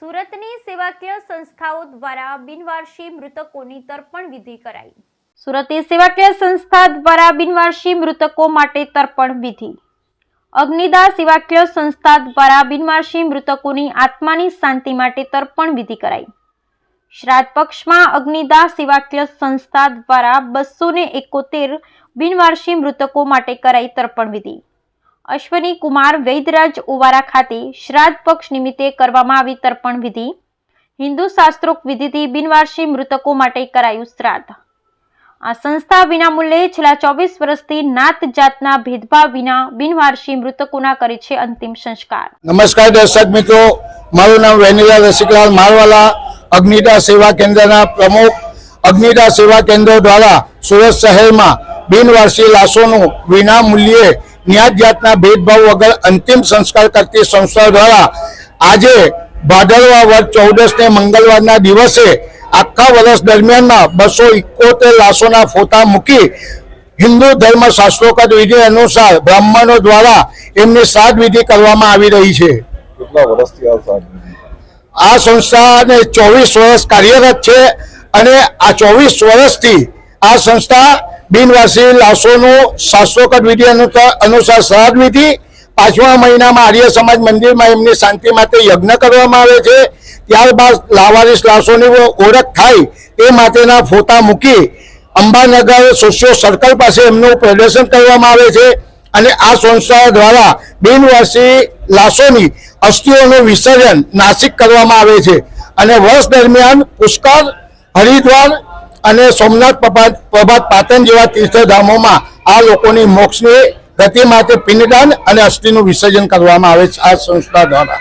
સુરતની સેવાકીય સંસ્થાઓ દ્વારા બિનવારસી મૃતકોની તર્પણ વિધિ કરાઈ. સુરતની સેવાકીય સંસ્થા દ્વારા બિનવારસી મૃતકો માટે તર્પણ વિધિ. અગ્નિદા સેવાકીય સંસ્થા દ્વારા બિનવારસી મૃતકોની આત્માની શાંતિ માટે તર્પણ વિધિ કરાઈ. શ્રાદ્ધ પક્ષમાં અગ્નિદા સેવાકીય સંસ્થા દ્વારા બસો ને એકોતેર બિનવારસી મૃતકો માટે કરાઈ તર્પણ વિધિ. અશ્વની કુમાર વૈદરાજ ઓવારા ખાતે શ્રાદ્ધ પક્ષ નિમિત્તે કરવામાં આવી તર્પણ વિધિ, હિન્દુ શાસ્ત્રોક્ત વિધિથી બિનવારસી મૃતકો માટે કરાયું શ્રાદ્ધ. આ સંસ્થા વિનામૂલ્યે છેલ્લા ચોવીસ વર્ષથી નાત જાતના ભેદભાવ વિના બિનવારસી મૃતકોના કરે છે અંતિમ સંસ્કાર. નમસ્કાર દર્શક મિત્રો, મારું નામ વેનીલા રસિકલાલ મારવાલા, અગ્નિદા સેવા કેન્દ્રના પ્રમુખ. અગ્નિદા સેવા કેન્દ્ર દ્વારા સુરત શહેરમાં બિનવારસી લાશોનું વિના મૂલ્યે ન્યાત જાતના ભેદભાવ વગર અંતિમ સંસ્કાર કરતી સંસ્થા દ્વારા આજે ભાદરવા વર્ષ ચૌદસને મંગળવારના દિવસે આખા વર્ષ દરમિયાનમાં બસો ઇકોતેર લાશોના ફોટા મૂકી હિન્દુ ધર્મ શાસ્ત્રોકત વિધિ અનુસાર બ્રાહ્મણો દ્વારા એમની શ્રાદ્ધ વિધિ કરવામાં આવી રહી છે. આ સંસ્થાને ચોવીસ વર્ષ કાર્યરત છે અને આ ચોવીસ વર્ષથી આ સંસ્થા બિનવાસી લાશોનું શાસ્ત્રોકત વિધિ અનુસાર શ્રાદ્ધ વિધિ. પાંચમા મહિનામાં આર્ય સમાજ મંદિરમાં એમની શાંતિ માટે યજ્ઞ કરવામાં આવે છે. ત્યારબાદ લાવારીસ લાશોની ઓળખ થાય એ માટેના ફોટા મૂકી અંબાનગર સોશિયો સર્કલ પાસે એમનું પ્રદર્શન કરવામાં આવે છે. અને આ સંસ્થા દ્વારા બિનવાસી લાશોની અસ્થિઓનું વિસર્જન નાસિક કરવામાં આવે છે. અને વર્ષ દરમિયાન પુષ્કર હરિદ્વાર અને સોમનાથ પ્રભાત પાટણ જેવા તીર્થધામોમાં આ લોકોની મોક્ષની ગતિ માટે પિંડદાન અને અસ્થિનું વિસર્જન કરવામાં આવે છે આ સંસ્થા દ્વારા.